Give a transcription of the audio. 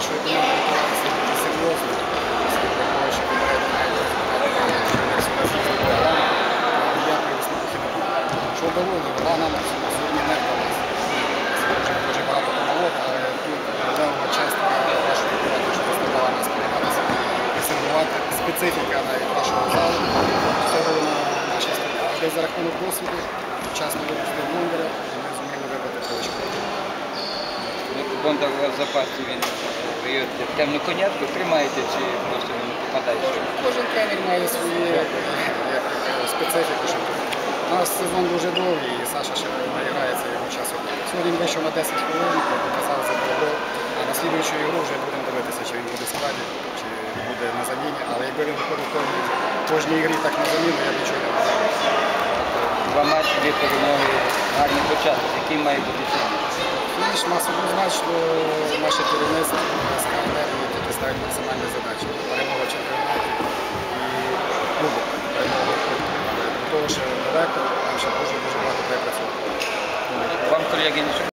вашої команди готуватися дуже серйозно, оскільки висновки не. Що вдалося, гра нам сьогодні не. Дуже, багато помилок, але тут левова частина вашої що специфіка навіть вашого залу. Було на нашій стороні. За рахунок досвіду, вчасно випустив блондера, Вас в запасі він ви темну конятку тримаєте чи просто він попадає? Кожен тренер має свої як, специфіку. Що у нас сезон дуже довгий, і Саша ще награється його часу. Сьогодні він вийшов на 10 хвилин, показав за гол. А на слідуючу ігру вже будемо дивитися, чи він буде в складі, чи буде на заміні. Але якби він виходив в кожній, ігрі так на заміну, я нічого не можу. Два матчі, дві перемоги, гарний початок. Який має бути фініш? Фініш нас однозначно наше керівництво СК «Енергії» тільки ставить максимальні задачі. Перемога чемпіонату і клубу, перемога в кубку. До того, що далеко, нам ще дуже дуже багато треба працювати. Вам, колеги, нічого